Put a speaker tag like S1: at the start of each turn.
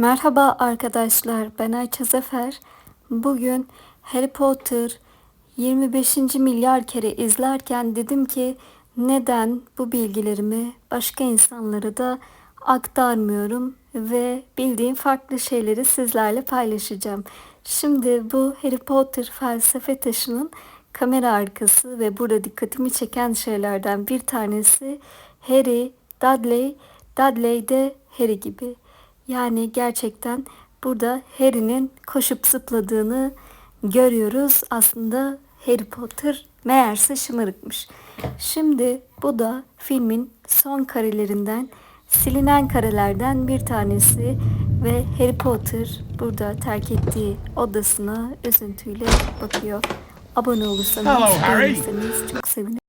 S1: Merhaba arkadaşlar, ben Ayça Zafer. Bugün Harry Potter 25. milyar kere izlerken dedim ki neden bu bilgilerimi başka insanlara da aktarmıyorum ve bildiğim farklı şeyleri sizlerle paylaşacağım. Şimdi bu Harry Potter felsefe taşının kamera arkası ve burada dikkatimi çeken şeylerden bir tanesi Harry, Dudley, Dudley de Harry gibi. Yani gerçekten burada Harry'nin koşup zıpladığını görüyoruz. Aslında Harry Potter meğerse şımarıkmış. Şimdi bu da filmin son karelerinden silinen karelerden bir tanesi ve Harry Potter burada terk ettiği odasına üzüntüyle bakıyor. Abone olursanız, beğenirseniz çok sevinirim.